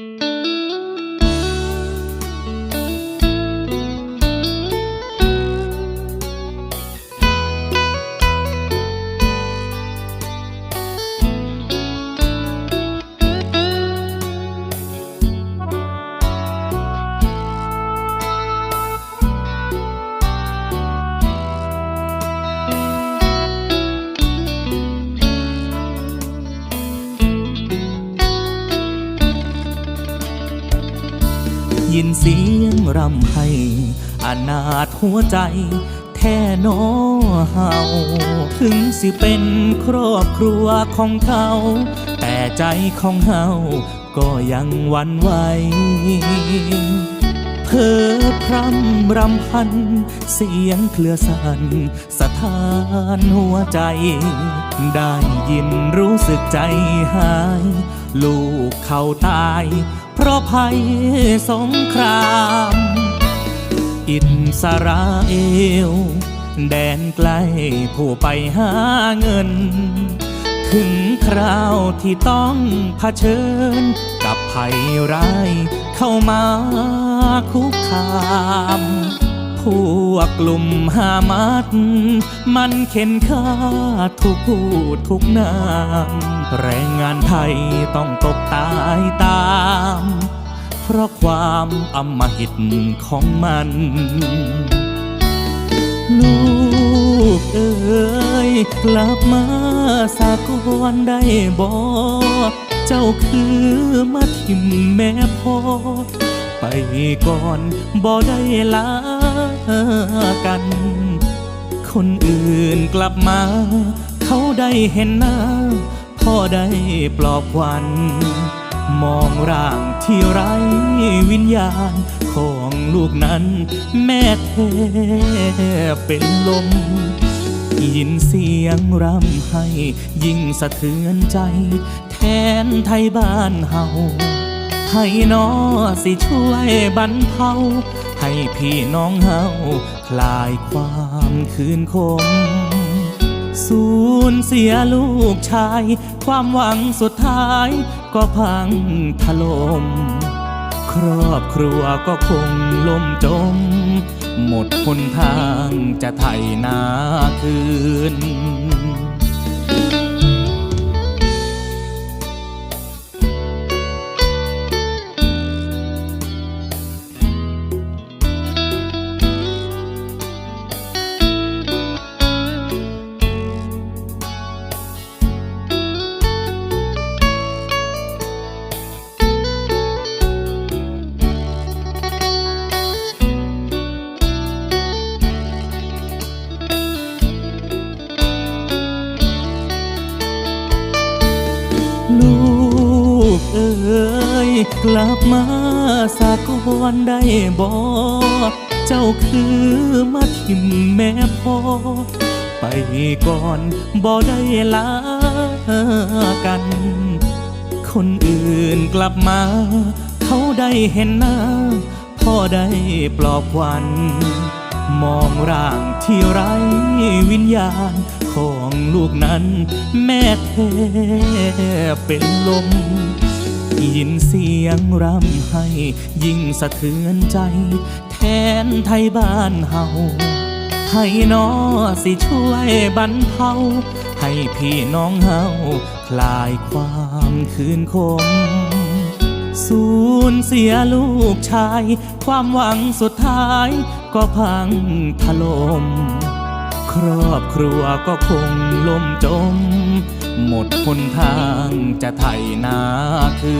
ยิ เสียงรำไห้อนาถหัวใจ แท่นอเฮาถึงสิเป็นครอบครัวของเขา แต่ใจของเฮาก็ยังหวันไหว เพ้อพรำรำพัน เสียงเคลือสั่นสถานหัวใจ ได้ยินรู้สึกใจหาย ลูกเขาตาย เพราะภัยสงคราม อิสราเอล แดนไกลผู้ไปหาเงิน ถึงคราวที่ต้องเผชิญ ภัยร้ายเข้ามาคุกคามพวกกลุ่มฮามัดมันเข็นฆ่าทุกผู้ทุกนาม แรงงานไทยต้องตกตายตาม เพราะความอำมหิตของมัน ลูกเอ๋ยกลับมาสากอนได้บ่ เจ้าคือมาทิมแม่พ่อ ไปก่อนบ่ได้ลากัน คนอื่นกลับมา เขาได้เห็นหน้า พ่อได้ปลอบควัน มองร่างที่ไร้วิญญาณของลูกนั้น แม่แทบเป็นลมยินเสียงรำให้ยิ่งสะเทือนใจ แทนไทยบ้านเฮาให้นอสิช่วยบรรเทาให้พี่น้องเฮาคลายความคืนคม สูญเสียลูกชาย ความหวังสุดท้ายก็พังถลม่มครอบครัวก็คงล่มจม หมดหนทางจะไถนาคืน ยกลับมาสากอนได้บ่เจ้าคือมาทิมแม่พ่อไปก่อนบ่ได้ลากัน คนอื่นกลับมา เขาได้เห็นหน้าพ่อได้ปลอบควัน มองร่างที่ไร้วิญญาณของลูกนั้น แม่แทบเป็นลม ยินเสียงรำให้ ยิ่งสะเทือนใจ แทนไทยบ้านเฮาให้นอสิช่วยบรรเทาให้พี่น้องเฮาคลายความคืนคม สูญเสียลูกชาย ความหวังสุดท้ายก็พังถลม่มครอบครัวก็คงล่มจม หมดหนทางจะไถนาคืน